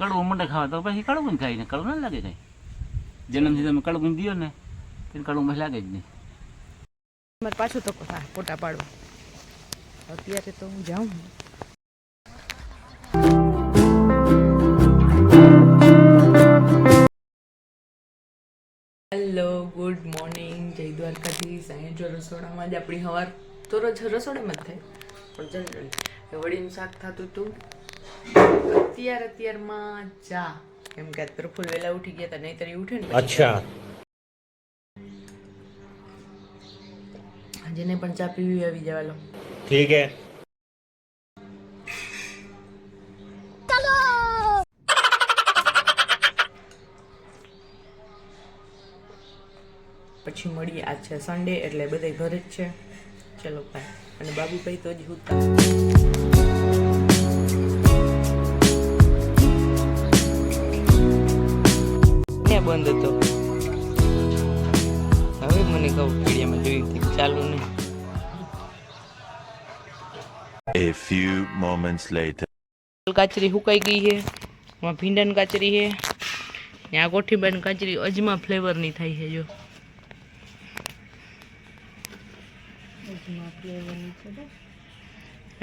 કડવું મંડે ખાવા તો પછી કડવું ખાય ને કડવું ના લાગે કઈ. જન્મથી તમે કડવું દો ને તો કડવું પછી લાગે જ નહીં. મારે પાછો તો ફોટા પાડવા. અત્યારે તો હું જાઉં. હેલો ગુડ મોર્નિંગ જય દ્વારકાથી અહીંયા જો રસોડામાં જ આપણી હવાર. તો રોજ રસોડામાં જ થાય. પણ જનરલી વળીનું શાક થતું હતું અત્યાર અત્યારમાં ચા એમ કે પ્રફુલ વેલા ઉઠી ગયા હતા નહીતર એ ઉઠે ને અચ્છા. જેને પણ ચા પીવી આવી જવા ઠીક હે. પછી મળીએ આજ છે સન્ડે એટલે બધા ઘરે જ છે. ચલો ભાઈ અને બાબુભાઈ તો જ હું બંધ હતો. હવે મને કહું પીડિયામાં જોયું હતું ચાલુ નહીં. A few moments later. કાચરી હુકાઈ ગઈ છે એમાં ભીંડાની કાચરી છે ને આ કોઠીબાની કાચરી અજમા ફ્લેવરની થાય છે જો.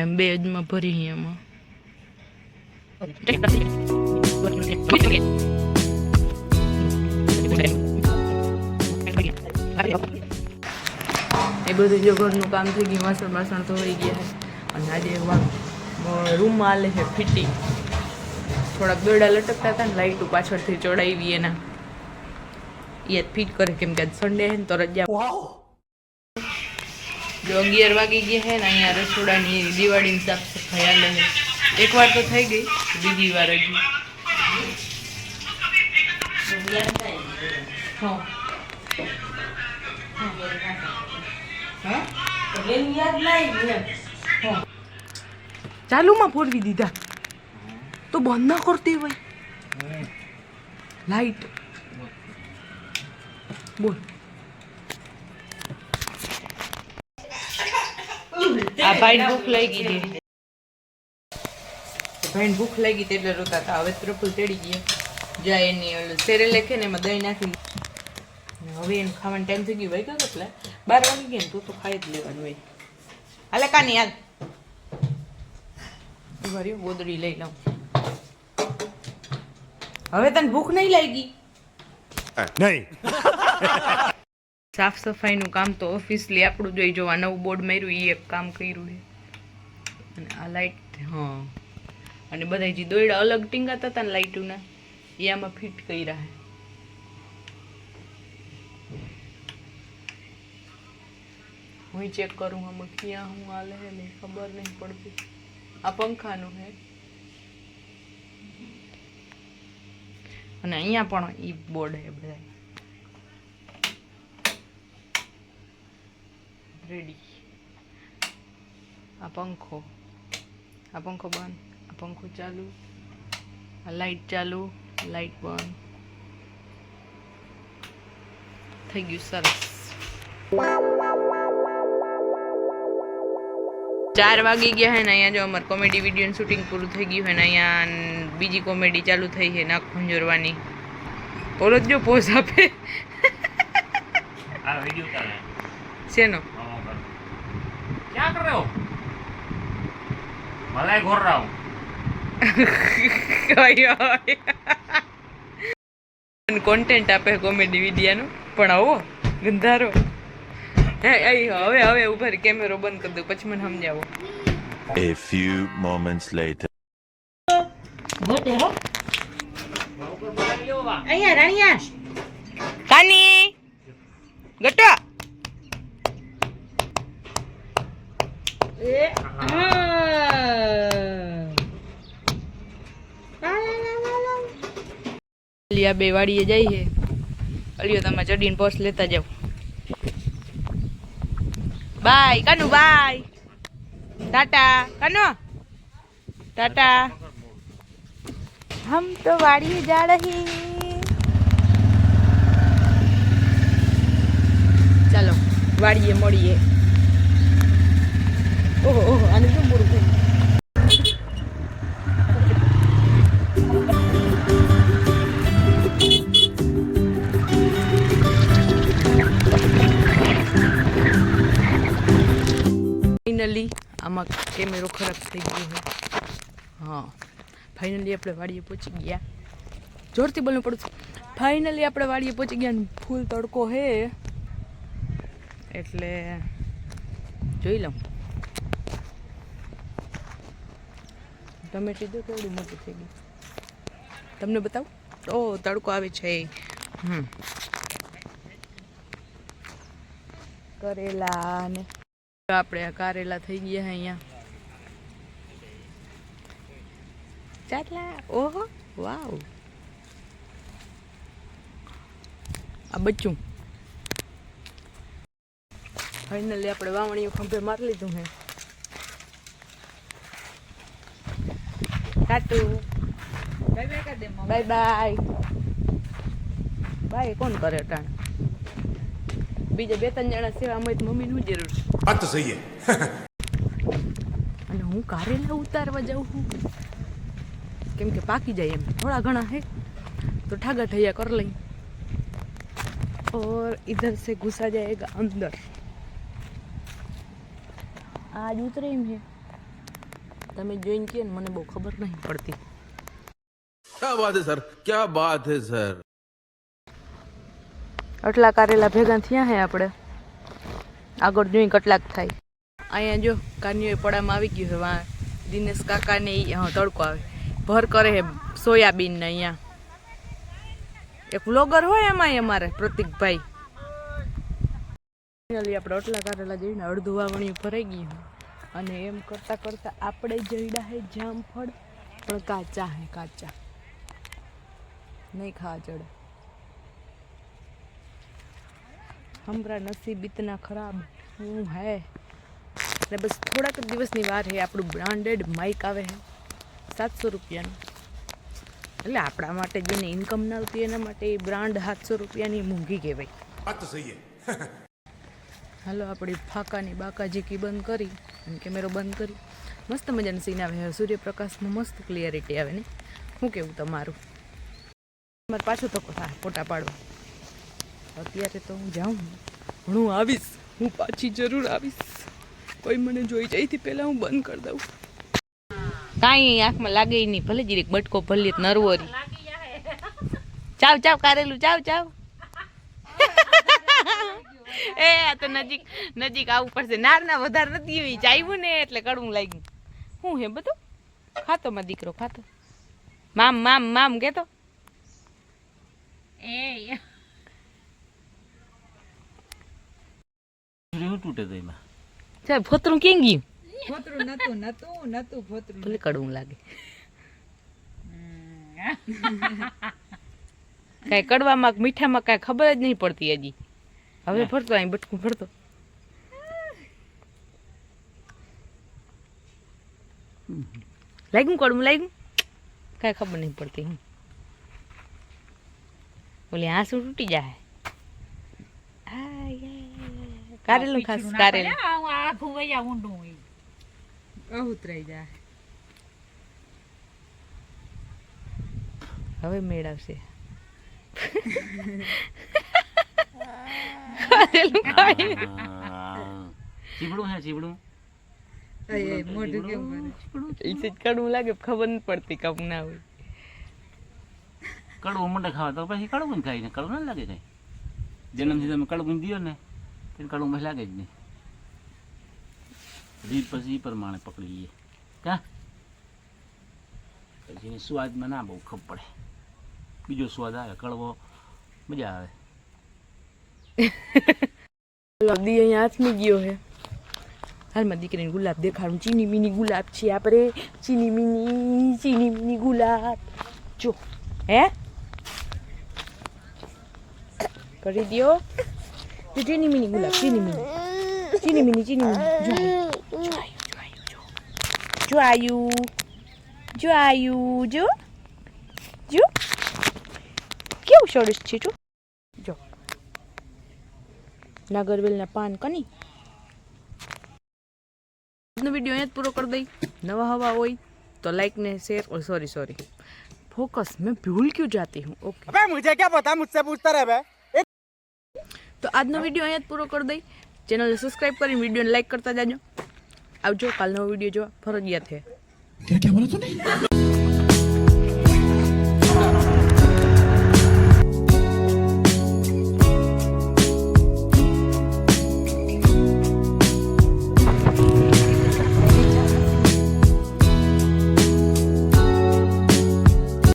એમ બે અજમા ભરી એમાં. એ બધું જો ઘરનું કામ થઈ ગયું વાસણ બાસણ ધોઈ ગયા છે. અને આજે રૂમમાં હાલે છે ફિટિંગ. થોડાક દોરડા લટકતા હતા ને લાઈટો પાછળથી ચડાવી એના. એ ફિટ કરે કેમ કે સન્ડે છે ને તો રજા જો અગિયાર વાગી ગયા છે ને અહીંયા રસોડાની દિવાળીની સાફ સફાઈ આલે છે. એક વાર તો થઈ ગઈ બીજી વાર હજી. હા. ચાલુમાં ફોરવી દીધા. તો બંધ ના કરતી હોય. લાઈટ બોલ. આ ભાઈ ભૂખ લાગી ગઈ ભાઈ ભૂખ લાગી ગઈ એટલે રોતા હતા. હવે ત્રપલ તેડી ગયા જાય એની ઓલું સેરે લેખે ને એમાં દહીં નાખી હવે એને ખાવાનું ટાઈમ થઈ ગયું ભાઈ કયો કેટલા? બાર વાગી ગયા ને તું તો ખાઈ જ લેવાનું હોય હાલે કાની હાલ. ઊભા ગોદડી લઈ લઉં. હવે તને ભૂખ નહીં લાગી? નહીં. સાફ સફાઈનું કામ તો ઓફિસલી આપણું જોઈ જોવા નવું બોર્ડ માર્યું એ એક કામ કર્યું છે. અને આ લાઈટ હા. અને બધા જે દોયડા અલગ ટીંગાતા હતા ને લાઈટોના. એ આમાં ફિટ કર્યા છે. હું ચેક કરું, આમાં ક્યાં હું હાલે હે ને ખબર નહીં પડતી. આ પંખાનું હે અને અહીંયા પણ ઈ બોર્ડ હે બધા રેડી આ પંખો. આ પંખો બંધ. આ પંખો ચાલુ. આ લાઈટ ચાલુ. લાઈટ બંધ. થઈ ગયું સરસ. ચાર વાગી ગયા હે ને અહીંયા જો અમારે કોમેડી વિડીયોનું શૂટિંગ પૂરું થઈ ગયું હે ને અહીંયા બીજી કોમેડી ચાલુ થઈ છે નાક ભંજોરવાની. બોલો જો પોઝ આપે. શેનો? કોન્ટેન્ટ આપે કોમેડી વિડિયાનું પણ આવો ગંધારો. હવે હવે ઉભર કેમેરો બંધ કરી દઉં પછી મને સમજાવો. A few moments later. અહીંયા રાણિયા. કાની? ગટવા અલિયા બે વાડીએ જાય છે. અલિયો તમે ચડીને પોસ્ટ લેતા જાઓ. Bye, Kanu bye. Tata, Kanu. Tata. હમ તો વાડી જા રહી. ચાલો, વાડીએ મળીએ. ઓહો ઓહો, આને શું પૂરું આમાં કેમેરો ખરાબ થઈ ગયો હોય હા. ફાઇનલી આપણે વાડીએ પહોંચી ગયા. જોરથી બોલવું પડશે ફાઇનલી આપણે વાડીએ પહોંચી ગયા ફૂલ તડકો હે. એટલે જોઈ લઉં. ટમેટી તો કેવડી મોટી થઈ ગઈ. તમને બતાવું? ઓ, તડકો આવે છે. હમ. કરેલા ને આપણે કારેલા થઈ ગયા અહીંયા. ચાટલા, ઓહો, વાવ. આ બચ્ચું. ફાઇનલી આપણે વાવણીઓ ખંભે મારી લીધું હે. કાટું બાય બાય બાય કોણ કરે અટાણ બીજા બે ત્રણ જણા સેવા અમે મમ્મીનું જરૂર છે. बात तो सही है અને હું કારેલા ઉતારવા જાઉં છું કેમ કે પાકી જાય એમ થોડા ઘણા है तो ठागा ठैया कर लें और इधर से घुसा जाएगा अंदर आज उतरे એમ છે તમે જોઈને કહે ને મને બહુ ખબર નહીં પડતી क्या बात है सर क्या बात है सर આટલા કારેલા ભેગા થયા હે આપણે આગળ જોઈ કેટલાક થાય. અહીંયા જો કાનીઓ પડામાં આવી ગયું છે, વા દિનેશ કાકાને એ તડકો આવે. ભર કરે હે સોયાબીનને અહીંયા. એક વ્લોગર હોય એમાં અમારે, પ્રતિકભાઈ. ફાઇનલી આપણે ઓટલા કારેલા જઈને અડધું વાવણી ભરાઈ ગયું અને એમ કરતા કરતા આપણે જઈડા હે જામફળ, પણ કાચા હે કાચા. નહીં ખાવા ચડે. હમરા નસીબ ઇતના ખરાબ હું હે. એટલે બસ થોડાક દિવસની વાર હે આપણું બ્રાન્ડેડ માઇક આવે હે સાતસો રૂપિયાનું. એટલે આપણા માટે જેને ઇન્કમ ના આવતી એના માટે એ બ્રાન્ડ સાતસો રૂપિયાની મોંઘી કહેવાય. હાલો આપણી ફાકાની બાકાજી કી બંધ કરી અને કેમેરો બંધ કરી. મસ્ત મજાની સીન આવે સૂર્યપ્રકાશમાં મસ્ત ક્લિયરિટી આવે ને. શું કેવું તમારું? તમારે પાછું તો થાય ફોટા પાડવા. અત્યારે તો હું જાઉં હું આવીશ હું પાછી જરૂર આવીશ. કોઈ મને જોઈ જઈથી પહેલાં હું બંધ કરી દઉં. કાંઈ આંખમાં લાગે નહીં ભલે જીરીક બટકો ભલે નરવરી ચાવ ચાવ કારેલું ચાવ ચાવ એ આ તો નજીક નજીક આવવું પડશે. નાર ના વધારે નથી એવી. ચાવ્યું ને એટલે કડવું લાગ્યું. શું હે બધું? ખાતો માં દીકરો ખાતો. મામ મામ મામ કેતો? શું તૂટે તો એમાં? સાહેબ ફોતરું કેમ ગયું? ફોતરું નતું નતું નતું ફોતરું ભલે કડવું લાગે. કાંઈ કડવામાં મીઠામાં કાંઈ ખબર જ નહીં પડતી હજી. હવે ફરતો અહીં બટકું ફરતો લાગ્યું કડવું લાગ્યું? કાંઈ ખબર નહીં પડતી. હું ઓલી આંસુ તૂટી જાય આય, આય, આય. કારેલું ખાસ કારેલું. અહુતરાઈ જાય. હવે મેળવશે કારેલું ખાઈ. ચીબડું હે ચીબડું? અય, અય, મોઢું કેમ કરે એ કડવું લાગે ખબર નથી પડતી કપ ના હોય. કડવું મંડે ખાવા તો પછી કડવું ખાઈ ને કડવું ના લાગે કઈ. જન્મથી તમે કડવું દિયો ને. કડવું પછી લાગે જ નહીં રીત પછી પ્રમાણે પકડી લઈએ કા પછી સ્વાદમાં ના બહુ ખબર પડે બીજો સ્વાદ આવે કડવો મજા આવે દી અહીંયા હાથમી ગયો હે હાલમાં દીકરીને ગુલાબ દેખાડું ચીની મીની ગુલાબ છે આપણે ચીની મીની ચીની મીની ગુલાબ જો હે કરી દ્યો જો ચીની મીની ગુલાબ ચીની મીની ચીની મીની ચીની મીની જો આયુ, જો આયુ, જો આયુ જો આયુ જો જો કેવું સરસ છે જો જો નાગરવેલના પાન કની આજનો વિડીયો અહીંયા જ પૂરો કરી દઈ નવા હવા હોય તો લાઈક ને શેર और सॉरी सॉरी फोकस मैं भूल क्यों जाती हूँ ओके अबे मुझे क्या पता मुझसे पूछता रहे बे આજનો વીડિયો અહીંયા જ પૂરો કરી દઈ. ચેનલને સબસ્ક્રાઈબ કરીને વિડીયોને લાઈક કરતા જાજો. આવજો, કાલનો વીડિયો જોવા. ફરજિયાત છે.